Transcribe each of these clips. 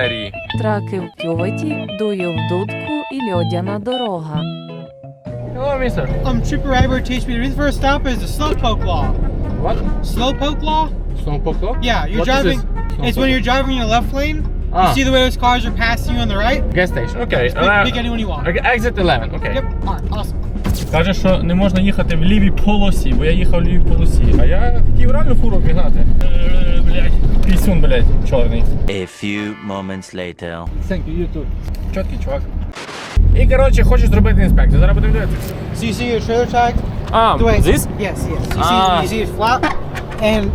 В цій серії Траки в кюветі, дує в дудку і льодяна дорога. Hello, mister. Um, Trooper Iver teach me the first stop is the slowpoke law. What? Slowpoke law? Snowpoke law? Yeah, you're What is driving. this? It's when you're driving in the left lane. Ah. You see the way those cars are passing you on the right. Gas station. Okay. Just pick, pick anyone you want. Okay, Exit 11, окей. Yep. Alright, awesome. Каже, що не можна їхати в лівій полосі, бо я їхав в лівій полосі. А я хотів реально фуру обігнати. Е, Блять, пісюн, блять, чорний. A few moments later. Thank you, YouTube. Чоткий чувак. І коротше, хочу зробити інспекцію. Зараз будемо дивитися. So you see your trailer tag? А, The way this? Yes, yes. You see, Ah. you see it flat, and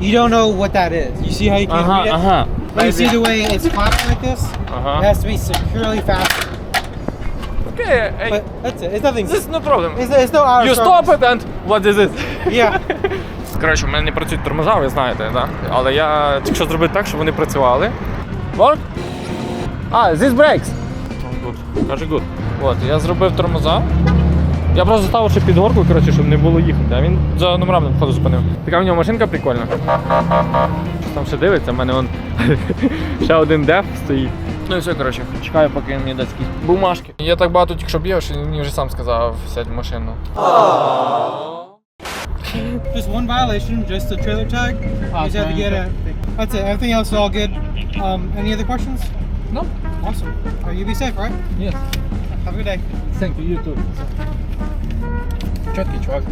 you don't know what that is. You see how you can't Ага, read it. ага. But you see the way it's flat like this. Ага. It has to be securely fastened. Окей, ей, But that's it. It's nothing. this is no problem. It's, it's no hour. You stop it and what is it? Yeah. Коротше, у мене не працюють тормоза, ви знаєте, да? але я тільки що зробив так, щоб вони працювали. Work? А, this breaks. Good. Каже good. От, я зробив тормоза. Я просто ставив ще під горку, коротше, щоб не було їхати. А він за номерами входу зупинив. Така в нього машинка прикольна. Щось там ще дивиться, в мене вон ще один деф стоїть. Ну і все, коротше, чекаю, поки він мені дасть якісь бумажки. Я так багато тільки що б'єв, що мені вже сам сказав сядь в машину. Just one violation, just the trailer tag. you just have to get a. That's it. Everything else is all good. Um, any other questions? No. Awesome. Right, you be safe, right? Yes. Have a good day. Thank you, YouTube. Чоткий чувак.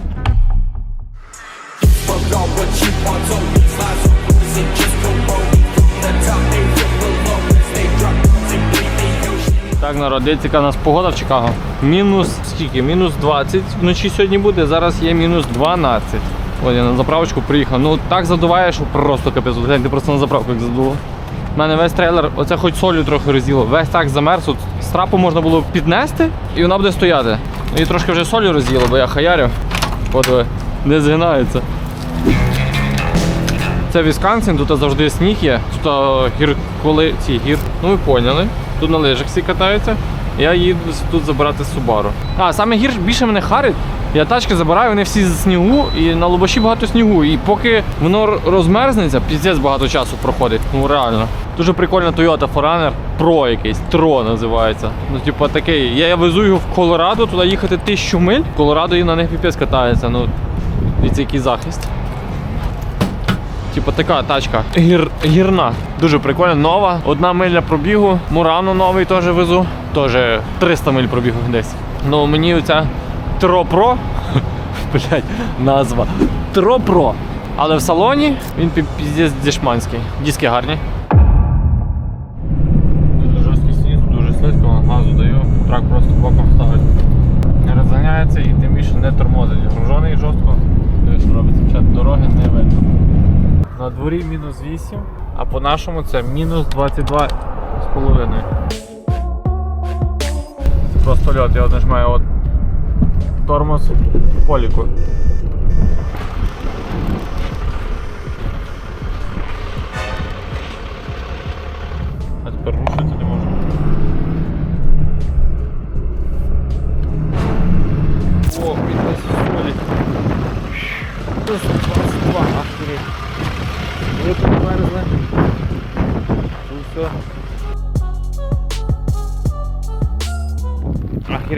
Так, народ, дивіться, яка у нас погода в Чикаго. Мінус скільки? Мінус 20 вночі сьогодні буде, зараз є мінус 12. От я на заправочку приїхав. Ну так задуває, що просто капець. От Гляньте просто на заправку як задуло. У мене весь трейлер, оце хоч солью трохи розділо, весь так замерз. От страпу можна було піднести і вона буде стояти. І трошки вже солью розділо, бо я хаярю. От не згинається. Це Вісконсин, тут завжди сніг є. Тут гір, коли ці гір, ну ви поняли. Тут на лижах всі катаються. Я їду тут забирати Subaru. А, саме гір більше мене харить. Я тачки забираю, вони всі з снігу, і на лобаші багато снігу. І поки воно розмерзнеться, піздець багато часу проходить. Ну реально. Дуже прикольна Toyota Forerunner Pro якийсь, Tro називається. Ну, типу, такий. Я, я везу його в Колорадо, туди їхати тисячу миль. В Колорадо і на них піпець катається. Ну, дивіться, який захист. Типу така тачка гір, гірна. Дуже прикольна, нова. Одна миля пробігу. Мурано новий теж везу. Теж 300 миль пробігу десь. Ну мені оця Тро Про, блять, назва. Тро Про. Але в салоні він пі- піздець дешманський. Диски гарні. Дуже жорсткий сніг, дуже слизько, газу даю, трак просто боком ставить. Не розганяється і тим більше не тормозить. Гружений жорстко. Що робиться, дороги не видно. На дворі мінус 8, а по нашому це мінус 22 з. Це просто льот, я нажимаю от тормоз поліку.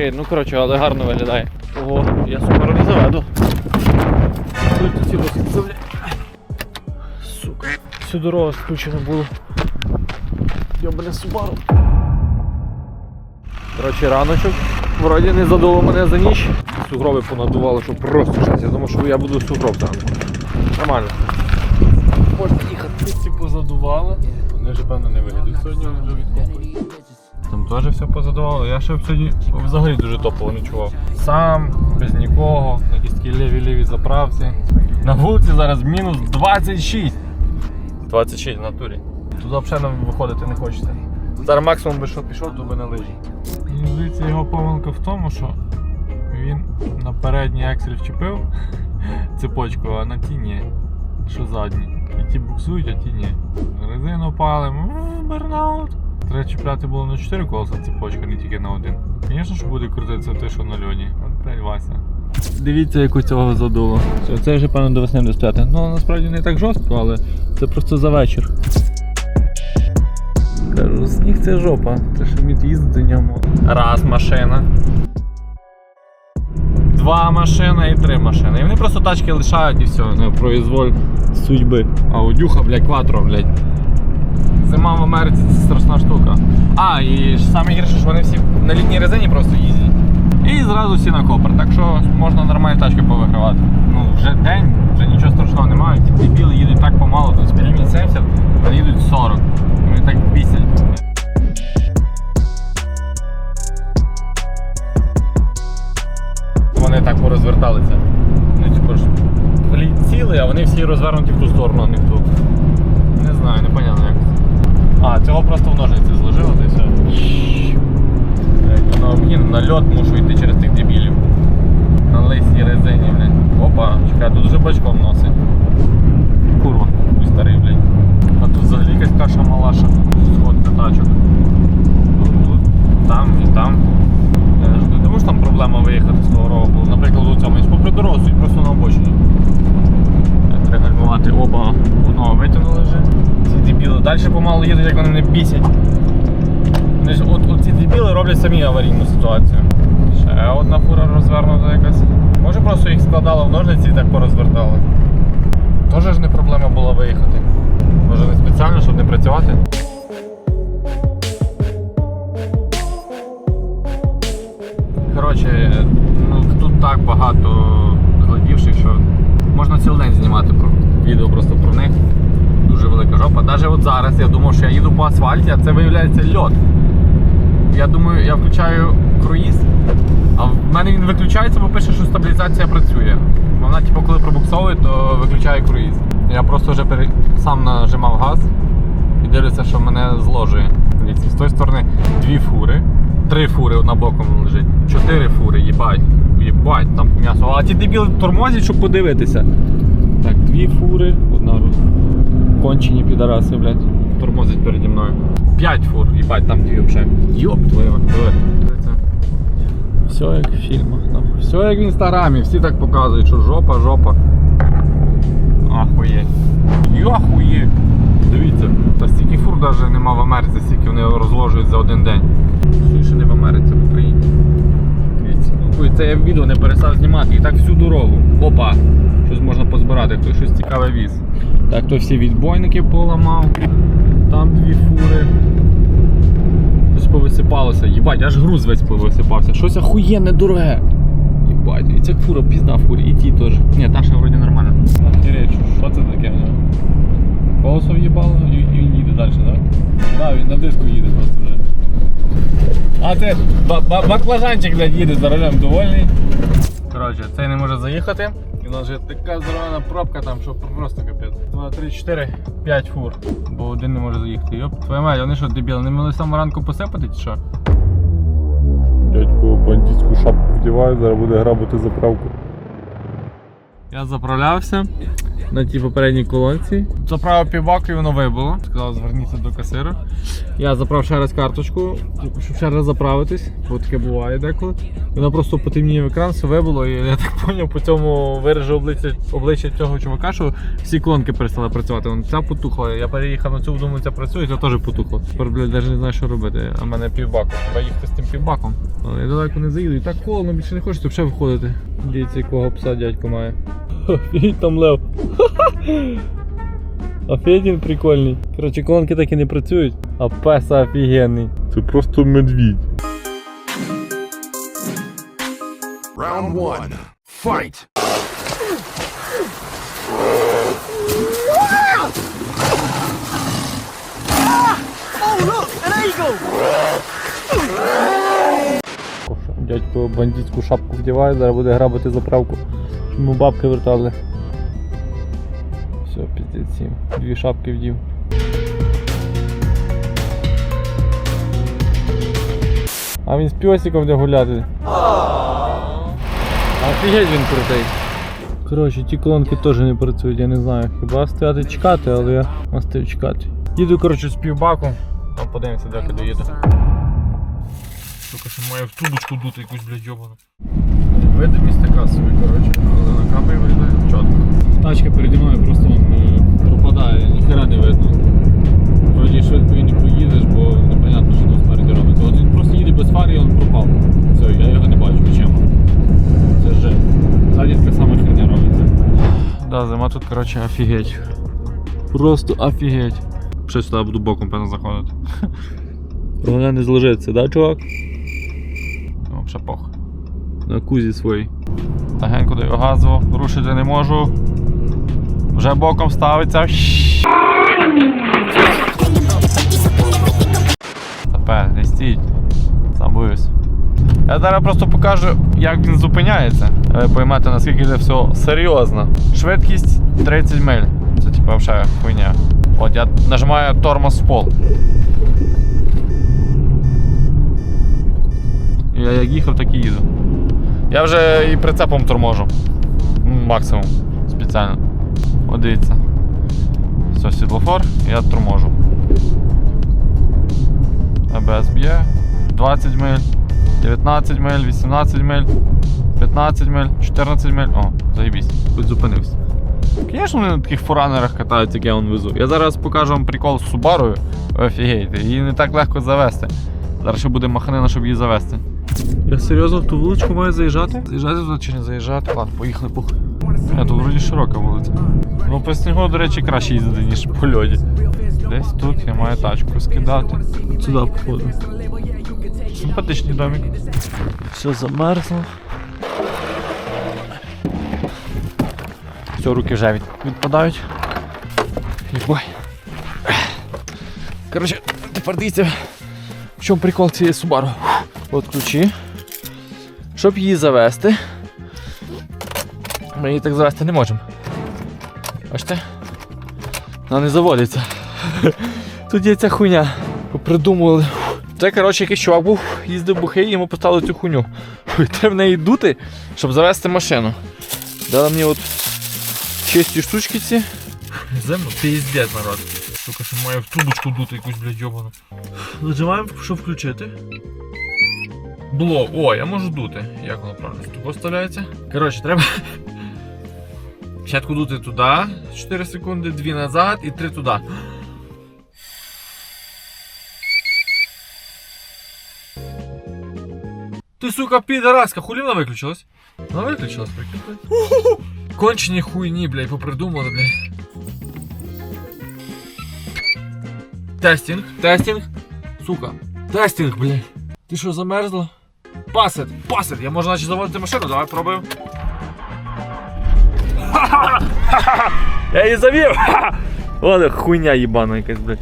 Охереть, ну коротше, але гарно виглядає. Ого, я супер не заведу. Сука. Всю дорогу скручено було. Йобане Субару. Коротше, раночок. Вроді не задуло мене за ніч. Сугроби понадувало, що просто щось. Я думав, що я буду сугроб зранку. Нормально. Можна їхати. Ці позадували. Вони вже певно не виїдуть сьогодні, вони вже відкопують. Там теж все позадувало. Я ще сьогодні взагалі дуже топово не чував. Сам, без нікого, якісь такі ліві-ліві заправці. На вулиці зараз мінус 26. 26 в натурі. Туди взагалі виходити не хочеться. Зараз максимум би що пішов, то би на лижі. Мені здається, його помилка в тому, що він на передній аксель вчепив цепочку, а на ті ні. Що задні. І ті буксують, а ті ні. Резину палимо, бернаут. Треба чіпляти було на 4 колеса цепочка, не тільки на один. Звісно, що буде крутитися те, що на льоні. От блядь, Вася. Дивіться, яку цього задуло. Все, це вже певно до весни достати. Ну насправді не так жорстко, але це просто за вечір. кажу, сніг це жопа. Це ще вміти їздити в ньому. Раз машина. Два машина і три машини. І вони просто тачки лишають і все. Ну, произволь судьби. А удюха, блядь, кватро, блядь. Зима в Америці це страшна штука. А, і саме гірше, що вони всі на літній резині просто їздять. І зразу всі на копер. Так що можна нормальні тачки повигравати. Ну, вже день, вже нічого страшного немає. Ті дебіли їдуть так помало, тобто ліміт 70, вони їдуть 40. Вони так бісять. Вони так порозверталися. Ну, типу ж, цілий, а вони всі розвернуті в ту сторону, а не в ту. Не знаю, непонятно як. А, цього просто в ножниці зложили, то й все. Воно обгін, на льот мушу йти через тих дебілів. На лисій резині, блядь. Опа, чекай, тут вже бачком носить. Курва, хуй старий, блядь. А тут взагалі якась каша малаша. Сходка тачок. Тут, тут, там і там. Я ж не думаю, що там проблема виїхати з того рогу. Наприклад, у цьому попри дорогу, просто на обочині. Е, Треба гальмувати. Опа, одного витягнули вже. Ці дебіли далі помалу їдуть, як вони не бісять. От, от ці дебіли роблять самі аварійну ситуацію. Ще одна фура розвернута якась. Може просто їх складало в ножниці і так порозвертали. Тоже ж не проблема була виїхати. Може не спеціально, щоб не працювати. Коротше, ну тут так багато злетівших, що можна цілий день знімати про відео просто про них. Дуже велика жопа. Навіть от зараз я думав, що я їду по асфальті, а це виявляється льот. Я думаю, я включаю круїз, а в мене він виключається, бо пише, що стабілізація працює. Вона, типу, коли пробуксовує, то виключає круїз. Я просто вже пере... сам нажимав газ і дивлюся, що мене зложує. Дивіться, з тої сторони дві фури, три фури одна боком лежить, чотири фури, їбать. Їбать, там м'ясо. А ті дебіли тормозять, щоб подивитися. Так, дві фури, одна ру- кончені підараси, блядь, тормозять переді мною. П'ять фур, їбать, там дві взагалі. Йоп, диви. Все як в фільмах, нахуй. Все як в інстаграмі, всі так показують, що жопа, жопа. Ахуєть. Йохує. Дивіться, та стільки фур навіть нема в Америці, стільки вони розложують за один день. Що ще не в Америці, в Україні. Дивіться. Це я відео не перестав знімати. І так всю дорогу. Опа! Щось можна позбирати, хтось щось цікаве віз. Так, то всі відбойники поламав. Там дві фури. Щось повисипалося. Їбать, аж груз весь повисипався. Щось охуєнне дороге. Їбать, і ця фура пізна фурі, і ті теж. Ні, та ще вроді нормально. Охереть, що це таке в нього? Колесо в'їбало і, і їде далі, так? Так, він на диску їде просто вже. А це ба- ба- баклажанчик, блядь, їде за рулем довольний. Коротше, цей не може заїхати. І у нас вже така здорова пробка там, що просто капець. 2, 3, 4, 5 фур. Бо один не може заїхати. Йоп, твоя мать, вони що, дебіли, не могли з ранку посипати чи що? Дядько бандитську шапку вдіває, зараз буде грабити заправку. Я заправлявся на тій попередній колонці. Заправив півбаку і воно вибуло. Сказав, зверніться до касира. Я заправив ще раз карточку, щоб ще раз заправитись, бо таке буває деколи. Воно просто потемнів екран, все вибуло, і я так зрозумів, по цьому виражу обличчя, обличчя цього чувака, що всі колонки перестали працювати. Вон ця потухла. Я переїхав на цю, думаю, ця працює, ця теж потухла. Тепер, блядь, навіть не знаю, що робити. А в мене півбаку. Треба їхати з тим півбаком. Але я далеко не заїду. І так холодно, більше не хочеться взагалі виходити. Дивіться, якого пса дядько має. Офігеть там лев. Офігеть він прикольний. Коротше, колонки так і не працюють, а пес офігенний. Це просто медвідь. Round one. Fight! Дядько бандитську шапку вдіває, зараз буде грабити заправку. Йому бабки вертали. Все, піздець їм. Дві шапки вдів. А він з пьосиком буде гуляти. Офігеть він крутий. Коротше, ті колонки теж не працюють, я не знаю. Хіба стояти чекати, але я остаю чекати. Їду, коротше, з півбаку. Там подивимося, доки доїду. Сука, що має в трубочку дути якусь, блядь, йобану. Видимість бампер виглядає чітко. Тачка переді мною просто е, пропадає, ніхера не видно. Вроді швидко і не поїдеш, бо непонятно, що там спереді робиться. От він просто їде без фар і він пропав. Все, я його не бачу очима. Це жесть. Ззаді така сама херня робиться. Да, зима тут коротше, офігеть. Просто офігеть. Щось туди буду боком певно заходити. Вона не зложиться, да, чувак? Ну, пох. На кузі своїй. Легенько даю газу, рушити не можу. Вже боком ставиться. Тепер, не стіть. Сам боюсь. Я зараз просто покажу, як він зупиняється. Ви поймете, наскільки це все серйозно. Швидкість 30 миль. Це типа вже хуйня. От я нажимаю тормоз в пол. Я як їхав, так і їду. Я вже і прицепом торможу. Максимум. Спеціально. От дивіться. Все, світлофор, я торможу. АБС б'є. 20 миль, 19 миль, 18 миль, 15 миль, 14 миль. О, заєбісь, хоч зупинився. Звісно, вони на таких форанерах катаються, як я вон везу. Я зараз покажу вам прикол з Субарою. Ви офігеєте, її не так легко завести. Зараз ще буде маханина, щоб її завести. Я серйозно в ту вуличку маю заїжджати? Заїжджати туди чи не заїжджати? Ладно, поїхали похуй. Тут вроді широка вулиця. Ну по снігу, до речі, краще їздити, ніж по льоді. Десь тут я маю тачку скидати. Сюди походу. Симпатичний домик. Все замерзло. Все, руки вже від, відпадають. Єбой. Коротше, тепер дивіться, в чому прикол цієї Subaru. От ключі. Щоб її завести. Ми її так завести не можемо. Бачите? Вона не заводиться. Тут є ця хуйня. Придумували. Це, коротше, якийсь чувак був, їздив бухий, йому поставили цю хуйню. Треба в неї дути, щоб завести машину. Дали мені от чисті штучки ці. Землю піздець народ. Сука, що має в трубочку дути якусь, блядь, йобану. Нажимаємо, щоб включити. Було. О, я можу дути. Як воно правильно? Тут вставляється. Коротше, треба. Спочатку дути туди 4 секунди, 2 назад і 3 туди. Ти, сука, підараска, хулі вона виключилась? Вона виключилась, прикиньте. Кончені хуйні, блядь, попридумали, блядь. Тестінг, тестінг. Сука, тестінг, блядь. Ти що, замерзла? Пасет, пасет. Я можу наче заводити машину, давай пробуємо. Я її завів! О, хуйня їбана якась, блядь.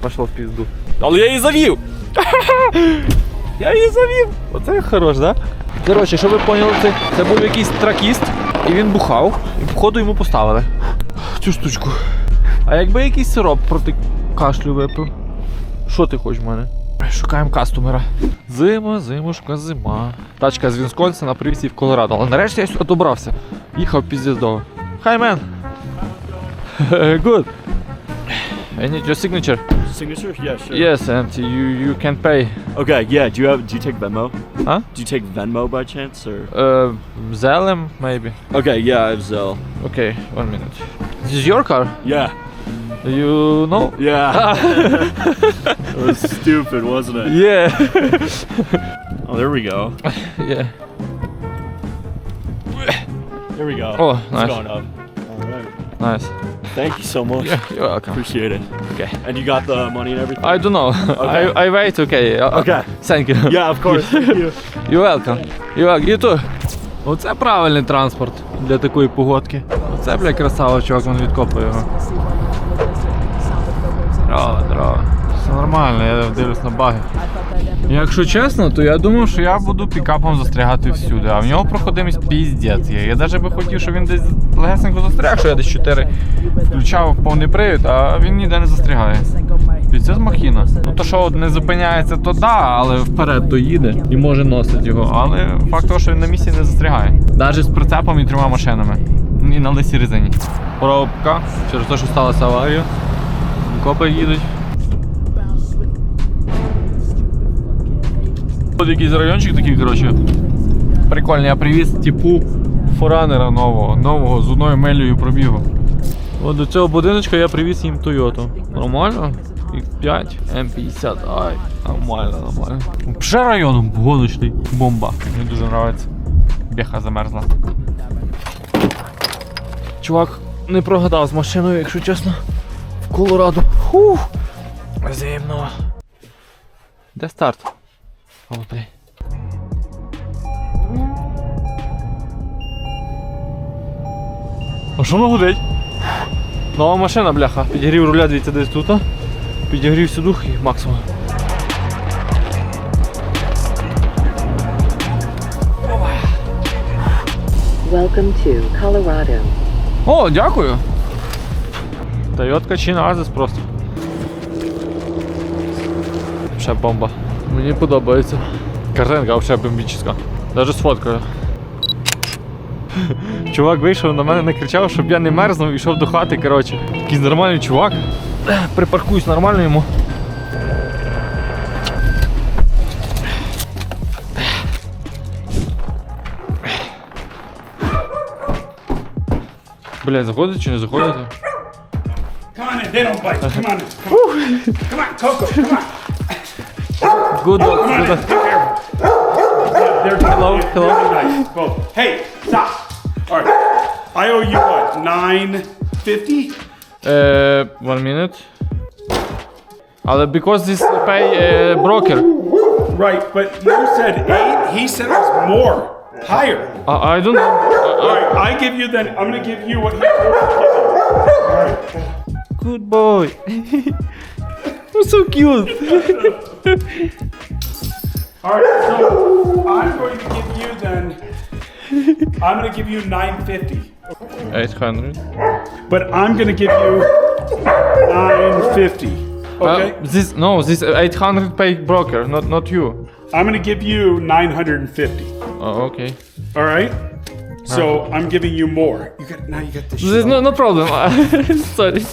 Пошла в пізду. Але я її завів! Я її завів! Оце хорош, да? Коротше, щоб ви поняли, це, це був якийсь тракіст, і він бухав, і походу йому поставили цю штучку. А якби якийсь сироп проти кашлю випив? Що ти хочеш в мене? Шукаємо кастомера. Зима, зимушка, зима. Тачка з Вінсконсина привіз в Колорадо. Але нарешті я сюди добрався. Їхав піздець довго. Hi man! Good. I need your signature. Signature? Yeah, sure. Yes, and you you can pay. Okay, yeah. Do you have? Do you take Venmo? Huh? Do you take Venmo by chance, or? Uh, Zellem, maybe. Okay, yeah, I have Zelle. Okay, one minute. This is your car? Yeah, You know? yeah. it was stupid, wasn't it? Yeah. Oh, there we go. yeah. There we go. Oh, it's nice. going up. All right. Nice. Thank you so much. Yeah, you're welcome. Appreciate it. Okay. And you got the money and everything? I don't know. Okay. I, I wait, okay. Uh, Okay. Thank you. Yeah, of course. Thank you. You're welcome. You're welcome. You too. Оце правильний транспорт для такої погодки. Оце, бля, красава, чувак, він відкопує його. Все нормально, я дивлюсь на баги. Якщо чесно, то я думав, що я буду пікапом застрягати всюди, а в нього проходимість піздець. Я навіть би хотів, щоб він десь легесенько застряг, що я десь 4 включав повний привід, а він ніде не застрягає. І це з махіна. Ну то що не зупиняється, то да, але вперед доїде і може носить його. Але факт того, що він на місці не застрягає. Навіть з прицепом і трьома машинами. І на лисій резині. Пробка через те, що сталася аварія. Копи їдуть. Тут якийсь райончик такий, коротше. Прикольний, я привіз типу форанера нового, нового з одною милею пробігу. От до цього будиночка я привіз їм Toyota. Нормально? X5, M50, ай, нормально, нормально. Вже районом гоночний бомба. Мені дуже подобається. Беха замерзла. Чувак не прогадав з машиною, якщо чесно. В Колорадо. Фух. Зимно. Де старт? О. А що воно гудить? Нова машина, бляха. Підігрів руля, дивіться, десь тут. Підігрів сюди і максимум. Welcome to Colorado. О, дякую. Тойотка чи Азис просто. Ще бомба. Мені подобається. Картинка взагалі бомбічна. Даже з фоткою. Чувак вийшов на мене, не кричав, щоб я не мерзнув і йшов до хати, коротше. Якийсь нормальний чувак. Припаркуюсь нормально йому. Блять, заходить чи не заходите? Come on in, they don't bite. Come on in. Come on, come on Coco, come on. Good luck. Good luck. They're hello, hello. Nice. Both. Hey, stop. All right. I owe you what? Nine fifty. Uh, one minute. Uh, because this pay uh, broker. Right, but you said eight. He said it was more, higher. Uh, I don't know. Uh, All right, I give you then. I'm gonna give you what he told you. Good boy. You're so cute. All right. So I'm going to give you then. I'm gonna give you nine fifty. 800. But I'm gonna give you 950. Okay? Uh, this no, this 800 pay broker, not not you. I'm gonna give you 950. Oh, okay. All right? So I'm giving you more. You got now you got this. There's no no problem. Sorry.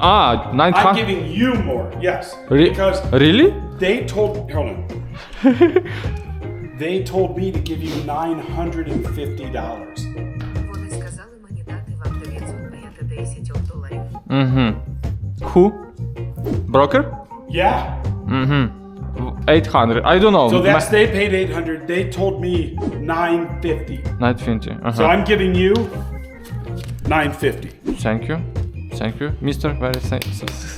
Ah, I'm giving you more. Yes. Re- Because really? they told hold on. they told me to give you $950. Mm-hmm. Who? Broker? Yeah. Mm-hmm. 800. I don't know. So that's they paid 800. They told me 950. 950. Uh-huh. So I'm giving you 950. Thank you. Thank you, Mister. Very thank,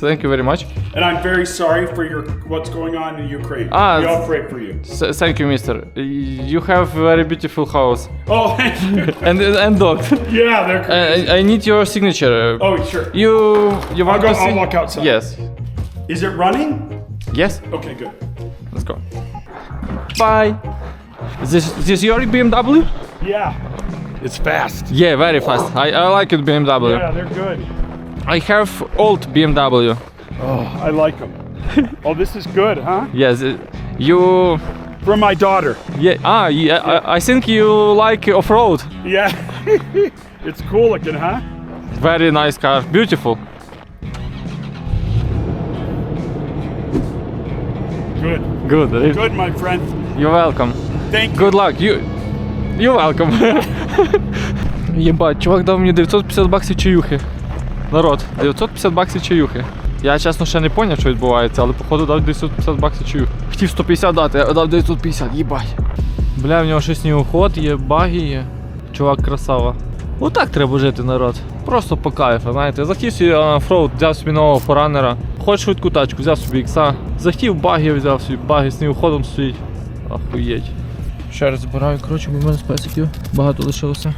thank you very much. And I'm very sorry for your what's going on in Ukraine. Ah, we all pray for you. Thank you, Mister. You have very beautiful house Oh, thank you. and and dog. yeah, they're crazy. I, I need your signature. oh, sure. You you want go- to see? I'll walk outside. Yes. Is it running? Yes. Okay, good. Let's go. Bye. Is this this your BMW? Yeah. It's fast. Yeah, very fast. I, I like it BMW. Yeah, they're good. I have old BMW. Oh, I like them. oh, this is good, huh? Yes. uh, You From my daughter. yeah ah yeah I, I think you like off road. Yeah. it's cool looking, huh? Very nice car. Beautiful. Good. Good. Good, my friend. You're welcome. Thank you. Good luck. You You're welcome. Єбать, чувак дав мені 950 баксів чаюхи. Народ, 950 баксів чаюхи. Я чесно ще не поняв, що відбувається, але походу дав 950 баксів чаюхи. Хотів 150 дати, а дав 950, їбать. Бля, в нього щось снігоход є, баги є. Чувак красава. Отак треба жити, народ. Просто по кайфу, знаєте. Захотів собі оффроуд, взяв собі нового форанера. Хоч швидку тачку, взяв собі ікса. Захотів баги, взяв собі баги, з снігоходом стоїть. Охуєть. Ще раз коротше, бо в мене специків багато лишилося.